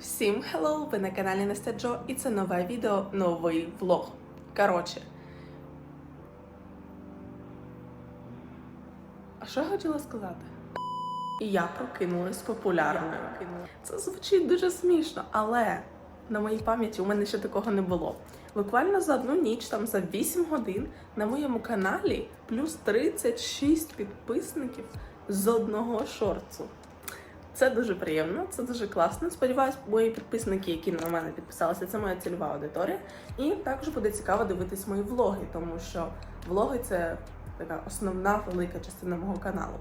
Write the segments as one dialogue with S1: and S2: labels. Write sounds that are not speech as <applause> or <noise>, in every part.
S1: Всім hello! Ви на каналі Настя Джо і це нове відео, новий влог. Коротше. А що я хотіла сказати? І я прокинулась популярною. Це звучить дуже смішно, але на моїй пам'яті у мене ще такого не було. Буквально за одну ніч, там за 8 годин, на моєму каналі плюс 36 підписників з одного шорцу. Це дуже приємно, це дуже класно. Сподіваюсь, мої підписники, які на мене підписалися, це моя цільова аудиторія. І також буде цікаво дивитись мої влоги, тому що влоги це така основна велика частина мого каналу.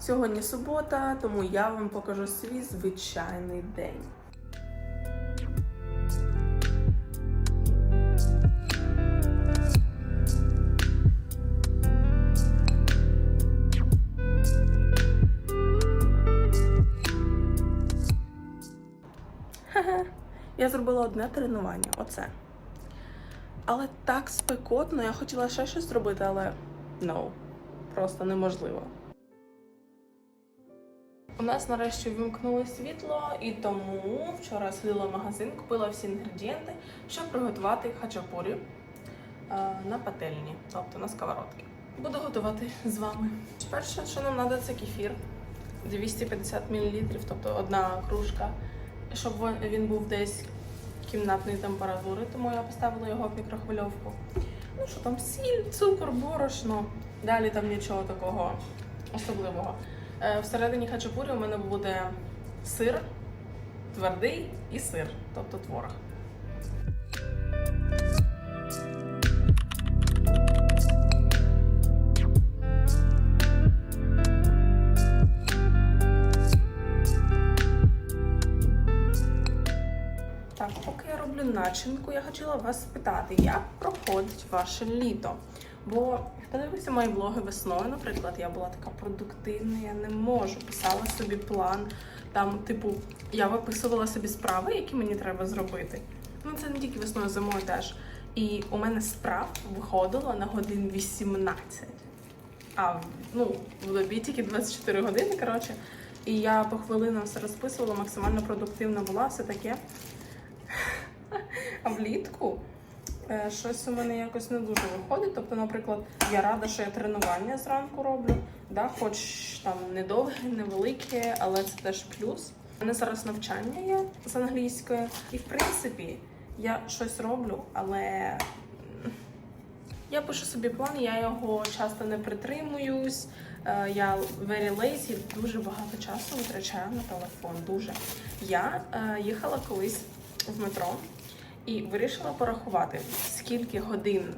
S1: Сьогодні субота, тому я вам покажу свій звичайний день. Я зробила одне тренування, оце. Але так спекотно, я хотіла ще щось зробити, але no, просто неможливо. У нас нарешті вимкнули світло, і тому вчора слила в магазин, купила всі інгредієнти, щоб приготувати хачапурі е, на пательні, тобто на сковородці. Буду готувати з вами. Перше, що нам треба, це кефір 250 мл, тобто одна кружка, щоб він- був десь кімнатної температури, тому я поставила його в мікрохвильовку. Ну що там, сіль, цукор, борошно. Далі там нічого такого особливого. Е, Всередині хачапурі у мене буде сир, твердий і сир, тобто творог. Роблю начинку, я хотіла вас спитати, як проходить ваше літо? Бо хто дивився мої влоги весною, наприклад, я була така продуктивна, я не можу. Писала собі план. Там, типу, я виписувала собі справи, які мені треба зробити. Ну, це не тільки весною, зимою теж. І у мене справ виходило на годин 18. А ну, в добі тільки 24 години, коротше. І я по хвилинам все розписувала, максимально продуктивна була, все таке. А влітку е, щось у мене якось не дуже виходить. Тобто, наприклад, я рада, що я тренування зранку роблю, да, хоч там недовге, невелике, але це теж плюс. У мене зараз навчання є з англійської, і в принципі я щось роблю, але я пишу собі план, я його часто не притримуюсь. Е, Я very lazy, дуже багато часу витрачаю на телефон. Дуже я е, їхала колись в метро і вирішила порахувати, скільки годин,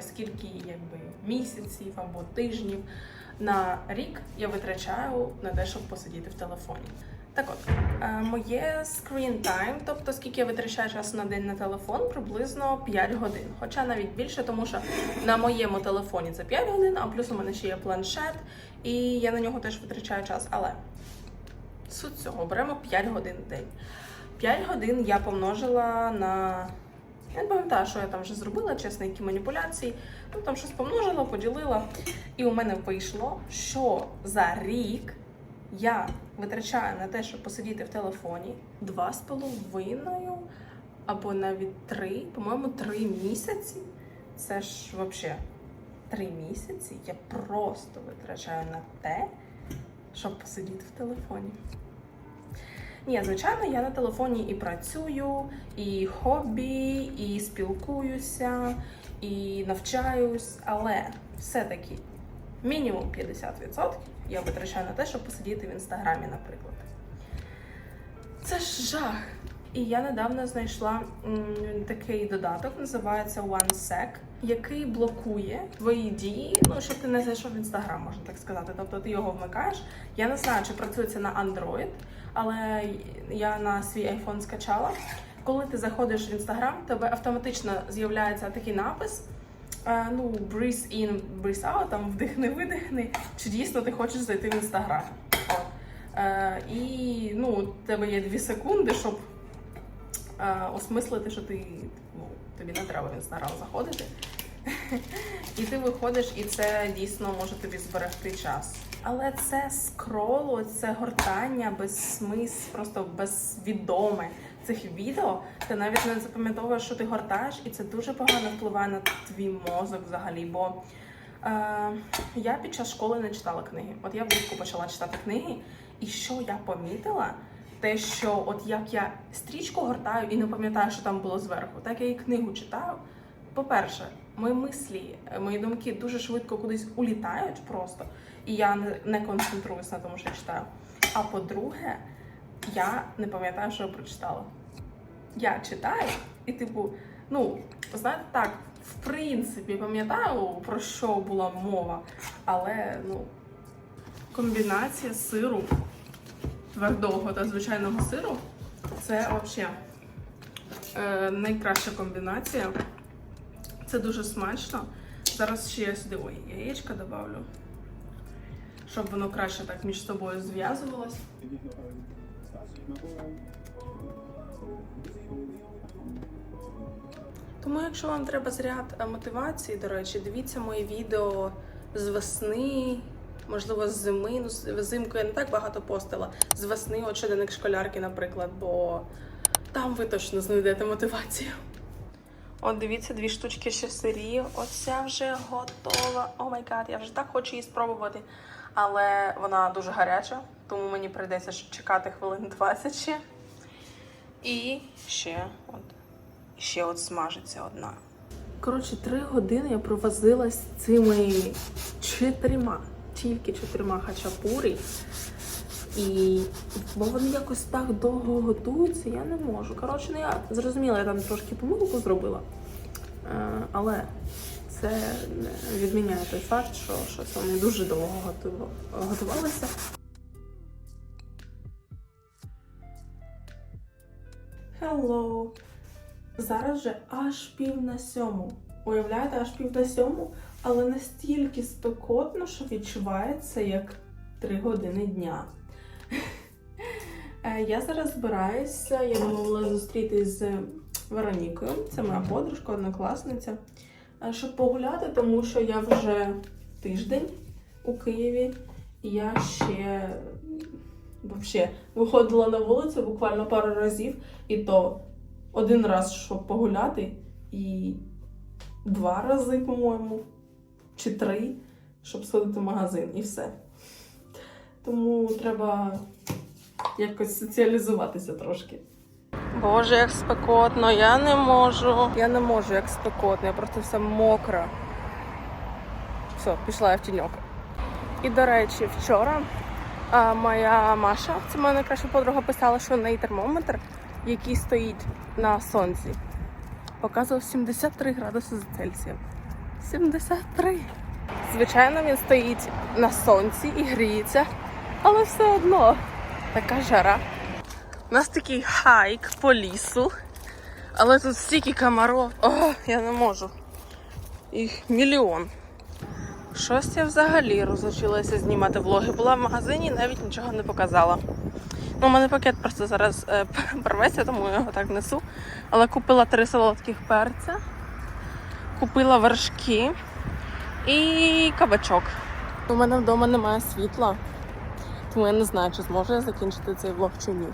S1: скільки якби місяців або тижнів на рік я витрачаю на те, щоб посидіти в телефоні. Так от, е, моє screen time, тобто скільки я витрачаю часу на день на телефон, приблизно 5 годин. Хоча навіть більше, тому що на моєму телефоні це 5 годин, а плюс у мене ще є планшет, і я на нього теж витрачаю час. Але суть цього беремо 5 годин в день. 5 годин я помножила на. Я не пам'ятаю, що я там вже зробила, чесно, які маніпуляції. Ну там щось помножила, поділила. І у мене вийшло, що за рік я витрачаю на те, щоб посидіти в телефоні два з половиною або навіть три, по-моєму, три місяці. Це ж взагалі три місяці я просто витрачаю на те, щоб посидіти в телефоні. Ні, звичайно, я на телефоні і працюю, і хобі, і спілкуюся, і навчаюсь, але все-таки мінімум 50% я витрачаю на те, щоб посидіти в інстаграмі, наприклад. Це ж жах. І я недавно знайшла м, такий додаток, називається OneSec, який блокує твої дії, ну щоб ти не зайшов в інстаграм, можна так сказати. Тобто ти його вмикаєш. Я не знаю, чи працює це на Android, але я на свій iPhone скачала. Коли ти заходиш в інстаграм, тебе автоматично з'являється такий напис. е, Ну, breathe in, breathe out, там вдихни, видихни. Чи дійсно ти хочеш зайти в інстаграм? Е, і ну, у тебе є дві секунди, щоб е, осмислити, що ти ну, тобі не треба в інстаграм заходити. І ти виходиш, і це дійсно може тобі зберегти час. Але це скролу, це гортання без смис, просто безвідоме. цих відео, ти навіть не запам'ятовуєш, що ти гортаєш, і це дуже погано впливає на твій мозок взагалі. Бо е, я під час школи не читала книги. От я влітку почала читати книги, і що я помітила? Те, що от як я стрічку гортаю і не пам'ятаю, що там було зверху, так я і книгу читаю. По-перше, мої мислі, е, мої думки дуже швидко кудись улітають просто, і я не, концентруюсь на тому, що я читаю. А по-друге, я не пам'ятаю, що я прочитала. Я читаю, і, типу, ну, знаєте, так, в принципі, пам'ятаю, про що була мова, але ну, комбінація сиру, твердого та звичайного сиру це взагалі е, найкраща комбінація. Це дуже смачно. Зараз ще я сюди ой, яєчка добавлю, щоб воно краще так між собою зв'язувалось. Тому, якщо вам треба заряд е, мотивації, до речі, дивіться мої відео з весни, можливо, з зими. Ну, з- взимку я не так багато постила. З весни, от щоденник школярки, наприклад, бо там ви точно знайдете мотивацію. От дивіться, дві штучки ще сирі. Оця вже готова. О май гад, я вже так хочу її спробувати. Але вона дуже гаряча, тому мені прийдеться чекати хвилин 20 ще. І ще от, ще от смажиться одна. Коротше, три години я провозилась цими чотирма, тільки чотирма хачапурі. І бо вони якось так довго готуються, я не можу. Коротше, ну я зрозуміла, я там трошки помилку зробила. Е, але це відміняє той факт, що щось вони дуже довго готувалися. Hello! Зараз же аж пів на сьому. Уявляєте, аж пів на сьому, але настільки спекотно, що відчувається як 3 години дня. <laughs> Е, Я зараз збираюся, я домовилася зустрітись з Веронікою, це моя подружка, однокласниця, е, щоб погуляти, тому що я вже тиждень у Києві, і я ще вообще виходила на вулицю буквально пару разів, і то один раз, щоб погуляти, і два рази, по-моєму, чи три, щоб сходити в магазин, і все. Тому треба якось соціалізуватися трошки. Боже, як спекотно, я не можу. Я не можу, як спекотно, я просто вся мокра. Все, пішла я в тіньок. І до речі, вчора а, моя Маша, це моя найкраща подруга, писала, що в неї термометр, який стоїть на сонці, показував 73 градуси за Цельсієм. 73. Звичайно, він стоїть на сонці і гріється, але все одно така жара. У нас такий хайк по лісу, але тут стільки комаров. О, я не можу. Їх мільйон. Щось я взагалі розучилася знімати влоги. Була в магазині, навіть нічого не показала. Ну, у мене пакет просто зараз е, <laughs> порветься, тому я його так несу. Але купила три солодких перця, купила вершки і кабачок. У мене вдома немає світла, тому я не знаю, чи зможу я закінчити цей влог чи ні.